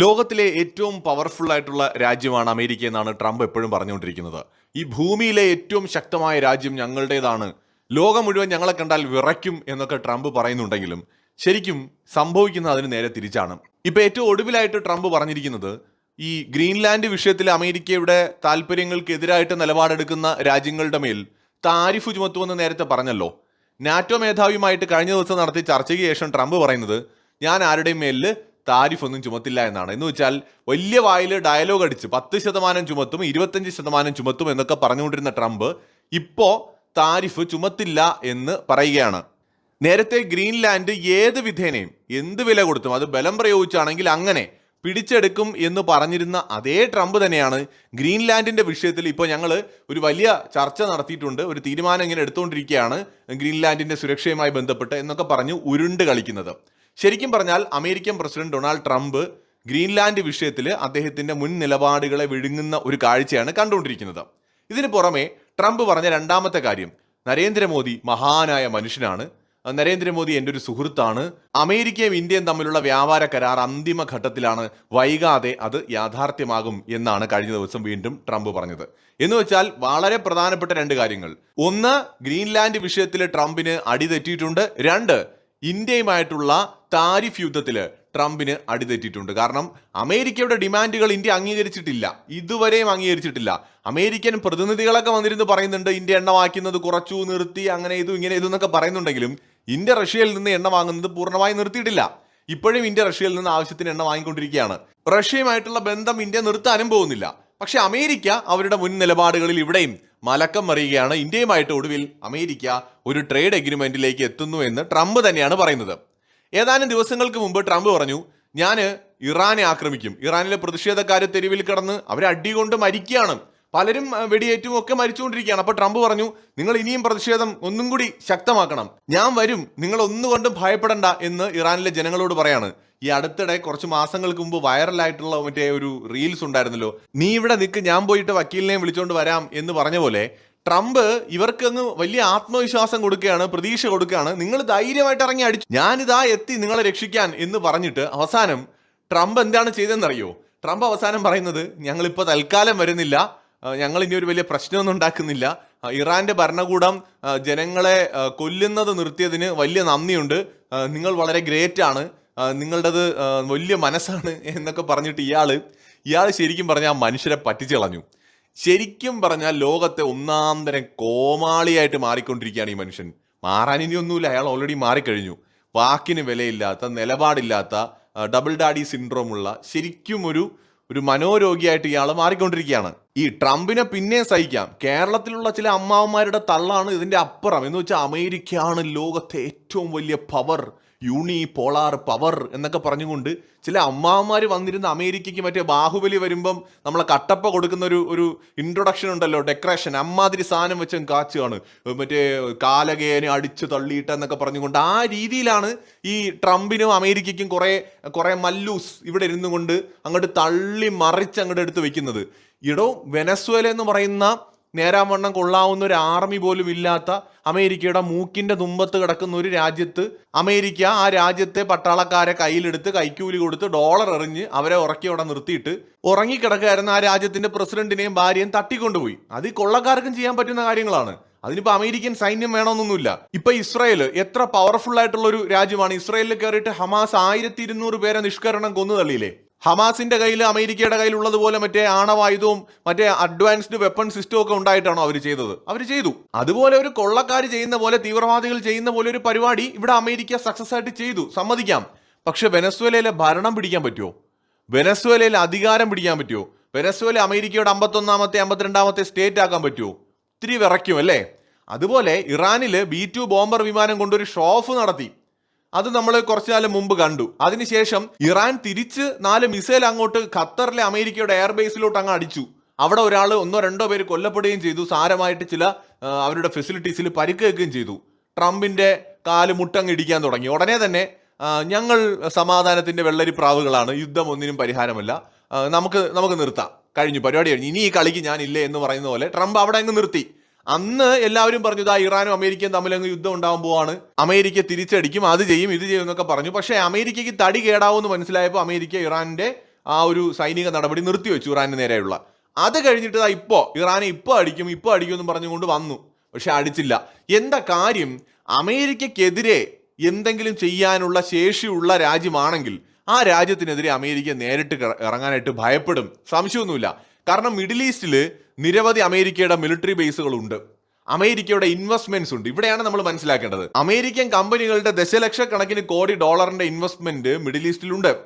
ലോകത്തിലെ ഏറ്റവും പവർഫുൾ ആയിട്ടുള്ള രാജ്യമാണ് അമേരിക്ക എന്നാണ് ട്രംപ് എപ്പോഴും പറഞ്ഞുകൊണ്ടിരിക്കുന്നത്. ഈ ഭൂമിയിലെ ഏറ്റവും ശക്തമായ രാജ്യം ഞങ്ങളുടേതാണ്. ലോകം മുഴുവൻ ഞങ്ങളെ കണ്ടാൽ വിറയ്ക്കും എന്നൊക്കെ ട്രംപ് പറയുന്നുണ്ടെങ്കിലും ശരിക്കും സംഭവിക്കുന്നത് അതിന് നേരെ തിരിച്ചാണ്. ഇപ്പൊ ഏറ്റവും ഒടുവിലായിട്ട് ട്രംപ് പറഞ്ഞിരിക്കുന്നത് ഈ ഗ്രീൻലാൻഡ് വിഷയത്തിൽ അമേരിക്കയുടെ താല്പര്യങ്ങൾക്കെതിരായിട്ട് നിലപാടെടുക്കുന്ന രാജ്യങ്ങളുടെ മേൽ താരിഫ് ചുമത്തുമെന്ന് നേരത്തെ പറഞ്ഞല്ലോ. നാറ്റോ മേധാവിയുമായിട്ട് കഴിഞ്ഞ ദിവസം നടത്തിയ ചർച്ചയ്ക്ക് ശേഷം ട്രംപ് പറയുന്നത് ഞാൻ ആരുടെയും മേലിൽ താരിഫ് ഒന്നും ചുമത്തില്ല എന്നാണ്. എന്ന് വെച്ചാൽ വലിയ വായിൽ ഡയലോഗ് അടിച്ച് പത്ത് ശതമാനം ചുമത്തും ഇരുപത്തഞ്ച് ശതമാനം ചുമത്തും എന്നൊക്കെ പറഞ്ഞുകൊണ്ടിരുന്ന ട്രംപ് ഇപ്പോൾ താരിഫ് ചുമത്തില്ല എന്ന് പറയുകയാണ്. നേരത്തെ ഗ്രീൻലാൻഡ് ഏത് വിധേനയും എന്ത് വില കൊടുത്തും അത് ബലം പ്രയോഗിച്ചാണെങ്കിൽ അങ്ങനെ പിടിച്ചെടുക്കും എന്ന് പറഞ്ഞിരുന്ന അതേ ട്രംപ് തന്നെയാണ് ഗ്രീൻലാൻഡിന്റെ വിഷയത്തിൽ ഇപ്പോൾ ഞങ്ങൾ ഒരു വലിയ ചർച്ച നടത്തിയിട്ടുണ്ട്. ഒരു തീരുമാനം ഇങ്ങനെ എടുത്തുകൊണ്ടിരിക്കുകയാണ് ഗ്രീൻലാൻഡിന്റെ സുരക്ഷയുമായി ബന്ധപ്പെട്ട് എന്നൊക്കെ പറഞ്ഞ് ഉരുണ്ട് കളിക്കുന്നത്. ശരിക്കും പറഞ്ഞാൽ American president Donald Trump Greenland വിഷയത്തിൽ അദ്ദേഹത്തിന്റെ മുൻ നിലപാടുകളെ വിഴുങ്ങുന്ന ഒരു കാഴ്ചയാണ് കണ്ടുകൊണ്ടിരിക്കുന്നത്. ഇതിന് പുറമെ ട്രംപ് പറഞ്ഞ രണ്ടാമത്തെ കാര്യം നരേന്ദ്രമോദി മഹാനായ മനുഷ്യനാണ്. നരേന്ദ്രമോദി എന്റെ ഒരു സുഹൃത്താണ്. അമേരിക്കയും ഇന്ത്യയും തമ്മിലുള്ള വ്യാപാര കരാർ അന്തിമ ഘട്ടത്തിലാണ് വൈകാതെ അത് യാഥാർത്ഥ്യമാകും എന്നാണ് കഴിഞ്ഞ ദിവസം വീണ്ടും ട്രംപ് പറഞ്ഞത്. എന്ന് വെച്ചാൽ വളരെ പ്രധാനപ്പെട്ട രണ്ട് കാര്യങ്ങൾ. ഒന്ന് ഗ്രീൻലാൻഡ് വിഷയത്തിൽ ട്രംപിന് അടി തെറ്റിയിട്ടുണ്ട്. രണ്ട് ഇന്ത്യയുമായിട്ടുള്ള താരിഫ് യുദ്ധത്തിൽ ട്രംപിന് അടിതെറ്റിയിട്ടുണ്ട്. കാരണം അമേരിക്കയുടെ ഡിമാൻഡുകൾ ഇന്ത്യ അംഗീകരിച്ചിട്ടില്ല. ഇതുവരെയും അംഗീകരിച്ചിട്ടില്ല. അമേരിക്കൻ പ്രതിനിധികളൊക്കെ വന്നിരുന്ന് പറയുന്നുണ്ട് ഇന്ത്യ എണ്ണ വാങ്ങിക്കുന്നത് കുറച്ചു നിർത്തി അങ്ങനെ ഇതും ഇങ്ങനെ ഇതും എന്നൊക്കെ പറയുന്നുണ്ടെങ്കിലും ഇന്ത്യ റഷ്യയിൽ നിന്ന് എണ്ണ വാങ്ങുന്നത് പൂർണമായി നിർത്തിയിട്ടില്ല. ഇപ്പോഴും ഇന്ത്യ റഷ്യയിൽ നിന്ന് ആവശ്യത്തിന് എണ്ണ വാങ്ങിക്കൊണ്ടിരിക്കുകയാണ്. റഷ്യയുമായിട്ടുള്ള ബന്ധം ഇന്ത്യ നിർത്താനും പോകുന്നില്ല. പക്ഷേ അമേരിക്ക അവരുടെ മുൻ നിലപാടുകളിൽ ഇവിടെയും മലക്കം മറിയുകയാണ്. ഇന്ത്യയുമായിട്ട് ഒടുവിൽ അമേരിക്ക ഒരു ട്രേഡ് എഗ്രിമെന്റിലേക്ക് എത്തുന്നു എന്ന് ട്രംപ് തന്നെയാണ് പറയുന്നത്. ഏതാനും ദിവസങ്ങൾക്ക് മുമ്പ് ട്രംപ് പറഞ്ഞു ഞാൻ ഇറാനെ ആക്രമിക്കും. ഇറാനിലെ പ്രതിഷേധക്കാർ തെരുവിൽ കിടന്ന് അവരെ അടികൊണ്ട് മരിക്കുകയാണ്. പലരും വെടിയേറ്റവും വെടിയേറ്റും ഒക്കെ മരിച്ചുകൊണ്ടിരിക്കുകയാണ്. അപ്പൊ ട്രംപ് പറഞ്ഞു നിങ്ങൾ ഇനിയും പ്രതിഷേധം ഒന്നും കൂടി ശക്തമാക്കണം. ഞാൻ വരും. നിങ്ങൾ ഒന്നുകൊണ്ടും ഭയപ്പെടണ്ട എന്ന് ഇറാനിലെ ജനങ്ങളോട് പറയാണ്. ഈ അടുത്തിടെ കുറച്ച് മാസങ്ങൾക്ക് മുമ്പ് വൈറലായിട്ടുള്ള മറ്റേ ഒരു റീൽസ് ഉണ്ടായിരുന്നല്ലോ. നീ ഇവിടെ നിൽക്ക് ഞാൻ പോയിട്ട് വക്കീലിനെയും വിളിച്ചോണ്ട് വരാം എന്ന് പറഞ്ഞ പോലെ ട്രംപ് ഇവർക്ക് അങ്ങ് വലിയ ആത്മവിശ്വാസം കൊടുക്കുകയാണ് പ്രതീക്ഷ കൊടുക്കുകയാണ്. നിങ്ങൾ ധൈര്യമായിട്ട് ഇറങ്ങി അടിച്ചു ഞാനിതാ എത്തി നിങ്ങളെ രക്ഷിക്കാൻ എന്ന് പറഞ്ഞിട്ട് അവസാനം ട്രംപ് എന്താണ് ചെയ്തതെന്നറിയോ? ട്രംപ് അവസാനം പറയുന്നത് ഞങ്ങളിപ്പോൾ തൽക്കാലം വരുന്നില്ല. ഞങ്ങൾ ഇനി ഒരു വലിയ പ്രശ്നമൊന്നും ഉണ്ടാക്കുന്നില്ല. ഇറാന്റെ ഭരണകൂടം ജനങ്ങളെ കൊല്ലുന്നത് നിർത്തിയതിന് വലിയ നന്ദിയുണ്ട്. നിങ്ങൾ വളരെ ഗ്രേറ്റ് ആണ്. നിങ്ങളുടേത് വലിയ മനസ്സാണ് എന്നൊക്കെ പറഞ്ഞിട്ട് ഇയാൾ ഇയാൾ ശരിക്കും പറഞ്ഞാൽ മനുഷ്യരെ പറ്റിച്ചു കളഞ്ഞു. ശരിക്കും പറഞ്ഞാൽ ലോകത്തെ ഒന്നാം തരം കോമാളിയായിട്ട് മാറിക്കൊണ്ടിരിക്കുകയാണ് ഈ മനുഷ്യൻ. മാറാൻ ഇനിയൊന്നുമില്ല അയാൾ ഓൾറെഡി മാറിക്കഴിഞ്ഞു. വാക്കിന് വിലയില്ലാത്ത നിലപാടില്ലാത്ത ഡബിൾ ഡാഡി സിൻഡ്രോം ഉള്ള ശരിക്കും ഒരു ഒരു മനോരോഗിയായിട്ട് ഇയാൾ മാറിക്കൊണ്ടിരിക്കുകയാണ്. ഈ ട്രംപിനെ പിന്നെ സഹിക്കാം. കേരളത്തിലുള്ള ചില അമ്മാവന്മാരുടെ തള്ളാണ് ഇതിന്റെ അപ്പുറം. എന്ന് വെച്ചാൽ അമേരിക്കയാണ് ലോകത്തെ ഏറ്റവും വലിയ പവർ യൂണി പോളാർ പവർ എന്നൊക്കെ പറഞ്ഞുകൊണ്ട് ചില അമ്മാവന്മാർ വന്നിരുന്ന അമേരിക്കയ്ക്ക് മറ്റേ ബാഹുബലി വരുമ്പം നമ്മളെ കട്ടപ്പ കൊടുക്കുന്ന ഒരു ഒരു ഇൻട്രൊഡക്ഷൻ ഉണ്ടല്ലോ ഡെക്കറേഷൻ അമ്മാതിരി സാധനം വെച്ചും കാച്ചുകയാണ് മറ്റേ കാലകേനെ അടിച്ചു തള്ളിയിട്ട് എന്നൊക്കെ പറഞ്ഞുകൊണ്ട് ആ രീതിയിലാണ് ഈ ട്രംപിനും അമേരിക്കയ്ക്കും കുറേ കുറേ മല്ലൂസ് ഇവിടെ ഇരുന്നു കൊണ്ട് അങ്ങോട്ട് തള്ളി മറിച്ച് അങ്ങോട്ട് എടുത്ത് വെക്കുന്നത്. ഇടോ വെനസ്വേല എന്ന് പറയുന്ന നേരാവണ്ണം കൊള്ളാവുന്ന ഒരു ആർമി പോലും ഇല്ലാത്ത അമേരിക്കയുടെ മൂക്കിന്റെ തുമ്പത്ത് കിടക്കുന്ന ഒരു രാജ്യത്ത് അമേരിക്ക ആ രാജ്യത്തെ പട്ടാളക്കാരെ കയ്യിലെടുത്ത് കൈക്കൂലി കൊടുത്ത് ഡോളർ എറിഞ്ഞ് അവരെ ഉറക്കി അവിടെ നിർത്തിയിട്ട് ഉറങ്ങിക്കിടക്കുകയായിരുന്ന ആ രാജ്യത്തിന്റെ പ്രസിഡന്റിനെയും ഭാര്യയും തട്ടിക്കൊണ്ടുപോയി. അത് കൊള്ളക്കാർക്കും ചെയ്യാൻ പറ്റുന്ന കാര്യങ്ങളാണ്. അതിനിപ്പോ അമേരിക്കൻ സൈന്യം വേണമെന്നൊന്നുമില്ല. ഇപ്പൊ ഇസ്രായേൽ എത്ര പവർഫുൾ ആയിട്ടുള്ള ഒരു രാജ്യമാണ്. ഇസ്രായേലിൽ കയറിയിട്ട് ഹമാസ് ആയിരത്തി ഇരുന്നൂറ് പേരെ നിഷ്കരണം കൊന്നു തള്ളിയില്ലേ? ഹമാസിന്റെ കയ്യിൽ അമേരിക്കയുടെ കയ്യിൽ ഉള്ളതുപോലെ മറ്റേ ആണവായുധവും മറ്റേ അഡ്വാൻസ്ഡ് വെപ്പൺ സിസ്റ്റം ഒക്കെ ഉണ്ടായിട്ടാണോ അവർ ചെയ്തത്? അവർ ചെയ്തു. അതുപോലെ ഒരു കൊള്ളക്കാർ ചെയ്യുന്ന പോലെ തീവ്രവാദികൾ ചെയ്യുന്ന പോലെ ഒരു പരിപാടി ഇവിടെ അമേരിക്ക സക്സസ് ആയിട്ട് ചെയ്തു. സമ്മതിക്കാം. പക്ഷെ വെനസ്വേലയിലെ ഭരണം പിടിക്കാൻ പറ്റുമോ? വെനസ്വേലയിൽ അധികാരം പിടിക്കാൻ പറ്റുമോ? വെനസ്വേല അമേരിക്കയുടെ അമ്പത്തൊന്നാമത്തെ അമ്പത്തിരണ്ടാമത്തെ സ്റ്റേറ്റ് ആക്കാൻ പറ്റുമോ? ഇത്തിരി വിറയ്ക്കും അല്ലേ? അതുപോലെ ഇറാനിൽ ബി ടു ബോംബർ വിമാനം കൊണ്ടൊരു ഷോഫ് നടത്തി. അത് നമ്മൾ കുറച്ചു കാലം മുമ്പ് കണ്ടു. അതിനുശേഷം ഇറാൻ തിരിച്ച് നാല് മിസൈൽ അങ്ങോട്ട് ഖത്തറിലെ അമേരിക്കയുടെ എയർബേസിലോട്ട് അങ്ങ് അടിച്ചു. അവിടെ ഒരാൾ ഒന്നോ രണ്ടോ പേര് കൊല്ലപ്പെടുകയും ചെയ്തു. സാരമായിട്ട് ചില അവരുടെ ഫെസിലിറ്റീസിൽ പരിക്കേൽക്കുകയും ചെയ്തു. ട്രംപിന്റെ കാൽ മുട്ടങ്ങ് ഇടിക്കാൻ തുടങ്ങി. ഉടനെ തന്നെ ഞങ്ങൾ സമാധാനത്തിന്റെ വെള്ളരിപ്രാവുകളാണ്. യുദ്ധം ഒന്നിനും പരിഹാരമല്ല. നമുക്ക് നമുക്ക് നിർത്താം. കഴിഞ്ഞു. പരിപാടി കഴിഞ്ഞു. ഇനി ഈ കളിക്ക് ഞാനില്ലേ എന്ന് പറയുന്ന പോലെ ട്രംപ് അവിടെ അങ്ങ് നിർത്തി. അന്ന് എല്ലാവരും പറഞ്ഞു ഇതാ ഇറാനും അമേരിക്കയും തമ്മിൽ അങ്ങ് യുദ്ധം ഉണ്ടാവാൻ പോവാണ്. അമേരിക്ക തിരിച്ചടിക്കും അത് ചെയ്യും ഇത് ചെയ്യും എന്നൊക്കെ പറഞ്ഞു. പക്ഷേ അമേരിക്കയ്ക്ക് തടി കേടാവുമെന്ന് മനസ്സിലായപ്പോൾ അമേരിക്ക ഇറാനിന്റെ ആ ഒരു സൈനിക നടപടി നിർത്തിവെച്ചു ഇറാന് നേരെയുള്ള. അത് കഴിഞ്ഞിട്ട് ദാ ഇപ്പോ ഇറാനെ ഇപ്പോൾ അടിക്കും ഇപ്പോൾ അടിക്കും എന്ന് പറഞ്ഞുകൊണ്ട് വന്നു. പക്ഷെ അടിച്ചില്ല. എന്താ കാര്യം? അമേരിക്കക്കെതിരെ എന്തെങ്കിലും ചെയ്യാനുള്ള ശേഷിയുള്ള രാജ്യമാണെങ്കിൽ ആ രാജ്യത്തിനെതിരെ അമേരിക്ക നേരിട്ട് ഇറങ്ങാനായിട്ട് ഭയപ്പെടും. സംശയമൊന്നുമില്ല. കാരണം മിഡിൽ ഈസ്റ്റിൽ നിരവധി അമേരിക്കയുടെ മിലിറ്ററി ബേസുകളുണ്ട് അമേരിക്കയുടെ ഇൻവെസ്റ്റ്മെന്റ്സ് ഉണ്ട്. ഇവിടെയാണ് നമ്മൾ മനസ്സിലാക്കേണ്ടത്. അമേരിക്കൻ കമ്പനികളുടെ ദശലക്ഷക്കണക്കിന് കോടി ഡോളറിന്റെ ഇൻവെസ്റ്റ്മെന്റ് മിഡിൽ ഈസ്റ്റിലുണ്ട്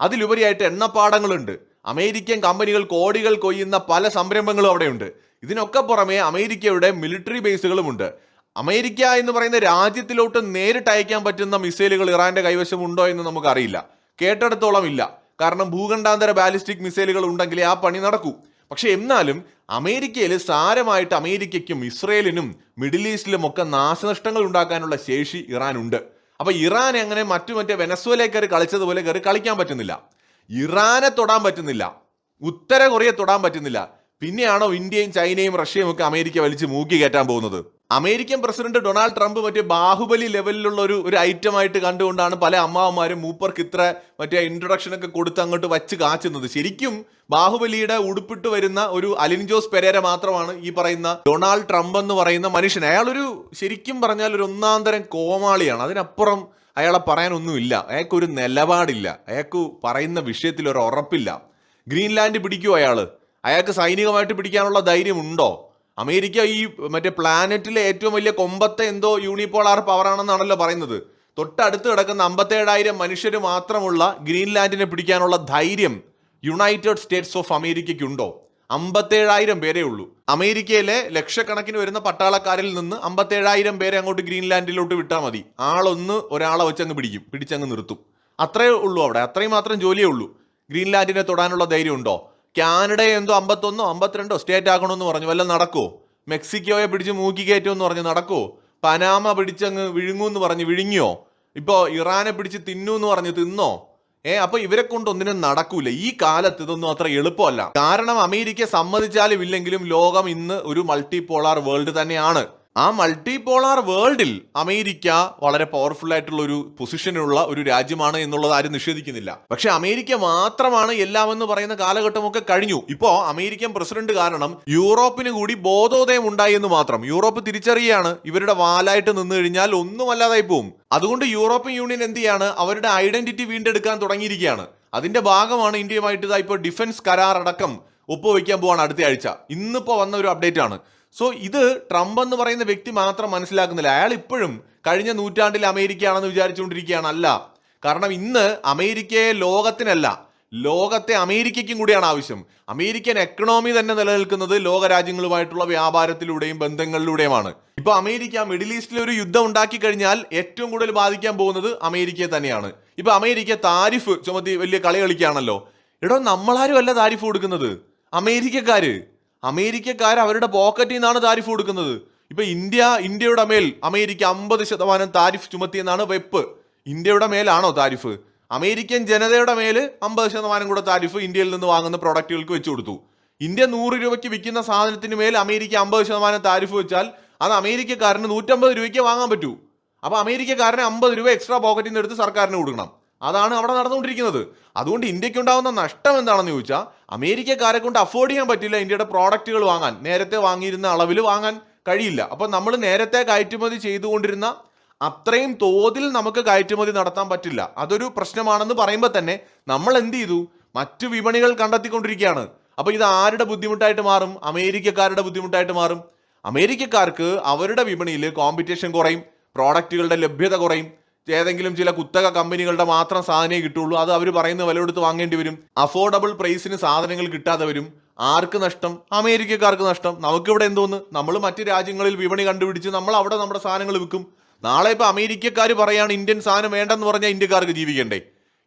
അതിലുപരിയായിട്ട് എണ്ണപ്പാടങ്ങളുണ്ട്. അമേരിക്കൻ കമ്പനികൾ കോടികൾ കൊയ്യുന്ന പല സംരംഭങ്ങളും അവിടെയുണ്ട്. ഇതിനൊക്കെ പുറമെ അമേരിക്കയുടെ മിലിറ്ററി ബേസുകളുമുണ്ട് അമേരിക്ക എന്ന് പറയുന്ന രാജ്യത്തിലോട്ട് നേരിട്ട് അയക്കാൻ പറ്റുന്ന മിസൈലുകൾ ഇറാന്റെ കൈവശം ഉണ്ടോ എന്ന് നമുക്കറിയില്ല. കേട്ടിടത്തോളം ഇല്ല. കാരണം ഭൂഖണ്ഡാന്തര ബാലിസ്റ്റിക് മിസൈലുകൾ ഉണ്ടെങ്കിലേ ആ പണി നടക്കൂ. പക്ഷെ എന്നാലും അമേരിക്കയിൽ സാരമായിട്ട് അമേരിക്കയ്ക്കും ഇസ്രയേലിനും മിഡിൽ ഈസ്റ്റിലും ഒക്കെ നാശനഷ്ടങ്ങൾ ഉണ്ടാക്കാനുള്ള ശേഷി ഇറാനുണ്ട്. അപ്പോൾ ഇറാൻ അങ്ങനെ മറ്റു മറ്റേ വെനസ്വേലെ കയറി കളിച്ചതുപോലെ കയറി കളിക്കാൻ പറ്റുന്നില്ല. ഇറാനെ തൊടാൻ പറ്റുന്നില്ല. ഉത്തര കൊറിയ തൊടാൻ പറ്റുന്നില്ല. പിന്നെയാണോ ഇന്ത്യയും ചൈനയും റഷ്യയും ഒക്കെ അമേരിക്ക വലിച്ച് മൂക്കി കയറ്റാൻ പോകുന്നത്? അമേരിക്കൻ പ്രസിഡന്റ് ഡൊണാൾഡ് ട്രംപ് മറ്റേ ബാഹുബലി ലെവലിലുള്ള ഒരു ഒരു ഐറ്റമായിട്ട് കണ്ടുകൊണ്ടാണ് പല അമ്മാവന്മാരും മൂപ്പർക്ക് ഇത്ര മറ്റേ ഇൻട്രൊഡക്ഷൻ ഒക്കെ കൊടുത്ത് അങ്ങോട്ട് വച്ച് കാച്ചുന്നത്. ശരിക്കും ബാഹുബലിയുടെ ഉടുപ്പിട്ട് വരുന്ന ഒരു അലിൻ ജോസ് പെരേര മാത്രമാണ് ഈ പറയുന്ന ഡൊണാൾഡ് ട്രംപ് എന്ന് പറയുന്ന മനുഷ്യൻ. അയാളൊരു ശരിക്കും പറഞ്ഞാൽ ഒരു ഒന്നാം തരം കോമാളിയാണ്. അതിനപ്പുറം അയാളെ പറയാനൊന്നുമില്ല. അയാൾക്കൊരു നിലപാടില്ല. അയാൾക്ക് പറയുന്ന വിഷയത്തിൽ ഒരു ഉറപ്പില്ല. ഗ്രീൻലാൻഡ് പിടിക്കുമോ അയാൾ അയാൾക്ക് സൈനികമായിട്ട് പിടിക്കാനുള്ള ധൈര്യം ഉണ്ടോ അമേരിക്ക ഈ മറ്റേ പ്ലാനറ്റിലെ ഏറ്റവും വലിയ കൊമ്പത്തെ എന്തോ യൂണിപോളാർ പവറാണെന്നാണല്ലോ പറയുന്നത്. തൊട്ടടുത്ത് കിടക്കുന്ന അമ്പത്തേഴായിരം മനുഷ്യർ മാത്രമുള്ള ഗ്രീൻലാൻഡിനെ പിടിക്കാനുള്ള ധൈര്യം യുണൈറ്റഡ് സ്റ്റേറ്റ്സ് ഓഫ് അമേരിക്കയ്ക്കുണ്ടോ? അമ്പത്തേഴായിരം പേരേ ഉള്ളൂ. അമേരിക്കയിലെ ലക്ഷക്കണക്കിന് വരുന്ന പട്ടാളക്കാരിൽ നിന്ന് അമ്പത്തേഴായിരം പേരെ അങ്ങോട്ട് ഗ്രീൻലാൻഡിലോട്ട് വിട്ടാൽ മതി. ആളൊന്ന് ഒരാളെ വെച്ചങ്ങ് പിടിക്കും പിടിച്ചങ്ങ് നിർത്തും. അത്രേ ഉള്ളൂ അവിടെ അത്രയും മാത്രം ജോലിയേ ഉള്ളൂ. ഗ്രീൻലാൻഡിനെ തൊടാനുള്ള ധൈര്യം ഉണ്ടോ കാനഡയെ എന്തോ അമ്പത്തൊന്നോ അമ്പത്തിരണ്ടോ സ്റ്റേറ്റ് ആക്കണമെന്ന് പറഞ്ഞു. വല്ല നടക്കുമോ മെക്സിക്കോയെ പിടിച്ച് മൂക്കി കയറ്റുമെന്ന് പറഞ്ഞു. നടക്കുമോ പനാമ പിടിച്ചങ്ങ് വിഴുങ്ങൂ എന്ന് പറഞ്ഞ്. വിഴുങ്ങിയോ? ഇപ്പോൾ ഇറാനെ പിടിച്ച് തിന്നു എന്ന് പറഞ്ഞ്. തിന്നോ? ഏ അപ്പൊ ഇവരെ കൊണ്ട് ഒന്നിനും നടക്കൂല. ഈ കാലത്ത് ഇതൊന്നും അത്ര എളുപ്പമല്ല. കാരണം അമേരിക്ക സമ്മതിച്ചാലും ഇല്ലെങ്കിലും ലോകം ഇന്ന് ഒരു മൾട്ടിപോളാർ വേൾഡ് തന്നെയാണ്. ആ മൾട്ടിപോളാർ വേൾഡിൽ അമേരിക്ക വളരെ പവർഫുൾ ആയിട്ടുള്ള ഒരു പൊസിഷനിലുള്ള ഒരു രാജ്യമാണ് എന്നുള്ളത് ആരും നിഷേധിക്കുന്നില്ല. പക്ഷെ അമേരിക്ക മാത്രമാണ് എല്ലാം എന്ന് പറയുന്ന കാലഘട്ടമൊക്കെ കഴിഞ്ഞു. ഇപ്പോ അമേരിക്കൻ പ്രസിഡന്റ് കാരണം യൂറോപ്പിന് കൂടി ബോധോദയം ഉണ്ടായി എന്ന് മാത്രം. യൂറോപ്പ് തിരിച്ചറിയാണ് ഇവരുടെ വാലായിട്ട് നിന്ന് കഴിഞ്ഞാൽ ഒന്നുമല്ലാതായി പോവും. അതുകൊണ്ട് യൂറോപ്യൻ യൂണിയൻ എന്ത് ചെയ്യാണ്? അവരുടെ ഐഡന്റിറ്റി വീണ്ടെടുക്കാൻ തുടങ്ങിയിരിക്കുകയാണ്. അതിന്റെ ഭാഗമാണ് ഇന്ത്യയുമായിട്ട് ഇപ്പോൾ ഡിഫൻസ് കരാർ അടക്കം ഒപ്പുവയ്ക്കാൻ പോവാണ് അടുത്ത ആഴ്ച. ഇന്നിപ്പോ വന്ന ഒരു അപ്ഡേറ്റ് ആണ്. സോ ഇത് ട്രംപ് എന്ന് പറയുന്ന വ്യക്തി മാത്രം മനസ്സിലാക്കുന്നില്ല. അയാൾ ഇപ്പോഴും കഴിഞ്ഞ നൂറ്റാണ്ടിൽ അമേരിക്കയാണെന്ന് വിചാരിച്ചുകൊണ്ടിരിക്കുകയാണ് അല്ല കാരണം ഇന്ന് അമേരിക്കയെ ലോകത്തിനല്ല ലോകത്തെ അമേരിക്കയ്ക്കും കൂടിയാണ് ആവശ്യം. അമേരിക്കൻ എക്കണോമി തന്നെ നിലനിൽക്കുന്നത് ലോകരാജ്യങ്ങളുമായിട്ടുള്ള വ്യാപാരത്തിലൂടെയും ബന്ധങ്ങളിലൂടെയുമാണ്. ഇപ്പൊ അമേരിക്ക മിഡിൽ ഈസ്റ്റിൽ ഒരു യുദ്ധം ഉണ്ടാക്കി കഴിഞ്ഞാൽ ഏറ്റവും കൂടുതൽ ബാധിക്കാൻ പോകുന്നത് അമേരിക്കയെ തന്നെയാണ്. ഇപ്പൊ അമേരിക്ക താരിഫ് ചുമത്തി വലിയ കളി കളിക്കുകയാണല്ലോ. എടോ നമ്മളാരും അല്ല താരിഫ് കൊടുക്കുന്നത്. അമേരിക്കക്കാര്. അമേരിക്കക്കാർ അവരുടെ പോക്കറ്റിൽ നിന്നാണ് താരിഫ് കൊടുക്കുന്നത്. ഇപ്പൊ ഇന്ത്യ ഇന്ത്യയുടെ മേൽ അമേരിക്ക അമ്പത് ശതമാനം താരിഫ് ചുമത്തിയെന്നാണ് വെപ്പ്. ഇന്ത്യയുടെ മേലാണോ താരിഫ്? അമേരിക്കൻ ജനതയുടെ മേൽ അമ്പത് ശതമാനം കൂടെ താരിഫ് ഇന്ത്യയിൽ നിന്ന് വാങ്ങുന്ന പ്രോഡക്റ്റുകൾക്ക് വെച്ചു കൊടുത്തു. ഇന്ത്യ നൂറ് രൂപയ്ക്ക് വിൽക്കുന്ന സാധനത്തിന് മേൽ അമേരിക്ക അമ്പത് ശതമാനം താരിഫ് വെച്ചാൽ അത് അമേരിക്കക്കാരന് നൂറ്റമ്പത് രൂപയ്ക്ക് വാങ്ങാൻ പറ്റൂ. അപ്പോൾ അമേരിക്കക്കാരന് അമ്പത് രൂപ എക്സ്ട്രാ പോക്കറ്റിൽ നിന്ന് എടുത്ത് സർക്കാരിന് കൊടുക്കണം. അതാണ് അവിടെ നടന്നുകൊണ്ടിരിക്കുന്നത്. അതുകൊണ്ട് ഇന്ത്യയ്ക്ക് ഉണ്ടാകുന്ന നഷ്ടം എന്താണെന്ന് ചോദിച്ചാൽ അമേരിക്കക്കാരെ കൊണ്ട് അഫോർഡ് ചെയ്യാൻ പറ്റില്ല ഇന്ത്യയുടെ പ്രോഡക്റ്റുകൾ വാങ്ങാൻ. നേരത്തെ വാങ്ങിയിരുന്ന അളവിൽ വാങ്ങാൻ കഴിയില്ല. അപ്പോൾ നമ്മൾ നേരത്തെ കയറ്റുമതി ചെയ്തുകൊണ്ടിരുന്ന അത്രയും തോതിൽ നമുക്ക് കയറ്റുമതി നടത്താൻ പറ്റില്ല. അതൊരു പ്രശ്നമാണെന്ന് പറയുമ്പോൾ തന്നെ നമ്മൾ എന്ത് ചെയ്തു? മറ്റു വിപണികൾ കണ്ടെത്തിക്കൊണ്ടിരിക്കുകയാണ്. അപ്പോൾ ഇത് ആരുടെ ബുദ്ധിമുട്ടായിട്ട് മാറും? അമേരിക്കക്കാരുടെ ബുദ്ധിമുട്ടായിട്ട് മാറും. അമേരിക്കക്കാർക്ക് അവരുടെ വിപണിയിൽ കോമ്പറ്റീഷൻ കുറയും. പ്രോഡക്റ്റുകളുടെ ലഭ്യത കുറയും. ഏതെങ്കിലും ചില കുത്തക കമ്പനികളുടെ മാത്രം സാധനമേ കിട്ടുള്ളൂ. അത് അവർ പറയുന്ന വില കൊടുത്ത് വാങ്ങേണ്ടി വരും. അഫോർഡബിൾ പ്രൈസിന് സാധനങ്ങൾ കിട്ടാതെ വരും. ആർക്ക് നഷ്ടം? അമേരിക്കക്കാർക്ക് നഷ്ടം. നമുക്കിവിടെ എന്തോന്ന്? നമ്മൾ മറ്റു രാജ്യങ്ങളിൽ വിപണി കണ്ടുപിടിച്ച് നമ്മൾ അവിടെ നമ്മുടെ സാധനങ്ങൾ വിൽക്കും. നാളെ ഇപ്പോൾ അമേരിക്കക്കാർ പറയാണ് ഇന്ത്യൻ സാധനം വേണ്ടെന്ന് പറഞ്ഞാൽ ഇന്ത്യക്കാർക്ക് ജീവിക്കണ്ടേ?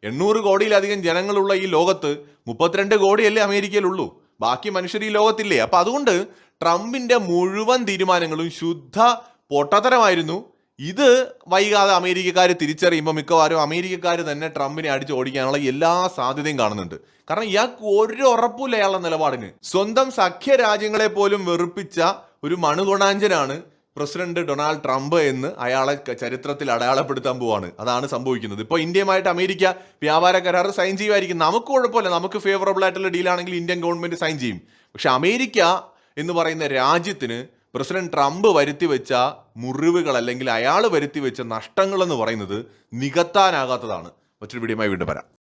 എണ്ണൂറ് കോടിയിലധികം ജനങ്ങളുള്ള ഈ ലോകത്ത് മുപ്പത്തിരണ്ട് കോടിയല്ലേ അമേരിക്കയിലുള്ളൂ. ബാക്കി മനുഷ്യർ ഈ ലോകത്തില്ലേ? അപ്പം അതുകൊണ്ട് ട്രംപിന്റെ മുഴുവൻ തീരുമാനങ്ങളും ശുദ്ധ പൊട്ടത്തരമായിരുന്നു. ഇത് വൈകാതെ അമേരിക്കക്കാർ തിരിച്ചറിയുമ്പോൾ മിക്കവാറും അമേരിക്കക്കാർ തന്നെ ട്രംപിനെ അടിച്ച് ഓടിക്കാനുള്ള എല്ലാ സാധ്യതയും കാണുന്നുണ്ട്. കാരണം ഇയാൾക്ക് ഒരു ഉറപ്പില്ല അയാളുടെ നിലപാടിന്. സ്വന്തം സഖ്യ രാജ്യങ്ങളെ പോലും വെറുപ്പിച്ച ഒരു മണുകൊണാഞ്ചനാണ് പ്രസിഡന്റ് ഡൊണാൾഡ് ട്രംപ് എന്ന് അയാളെ ചരിത്രത്തിൽ അടയാളപ്പെടുത്താൻ പോവാണ്. അതാണ് സംഭവിക്കുന്നത്. ഇപ്പോൾ ഇന്ത്യയുമായിട്ട് അമേരിക്ക വ്യാപാര കരാർ സൈൻ ചെയ്യുമായിരിക്കും നമുക്ക് കുഴപ്പമില്ല. നമുക്ക് ഫേവറബിൾ ആയിട്ടുള്ള ഡീലാണെങ്കിൽ ഇന്ത്യൻ ഗവൺമെന്റ് സൈൻ ചെയ്യും. പക്ഷെ അമേരിക്ക എന്ന് പറയുന്ന രാജ്യത്തിന് പ്രസിഡന്റ് ട്രംപ് വരുത്തി വെച്ച മുറിവുകൾ അല്ലെങ്കിൽ അയാൾ വരുത്തി വെച്ച നഷ്ടങ്ങൾ എന്ന് പറയുന്നത് നികത്താനാകാത്തതാണ്. മറ്റൊരു വീഡിയോമായി വീണ്ടും വരാം.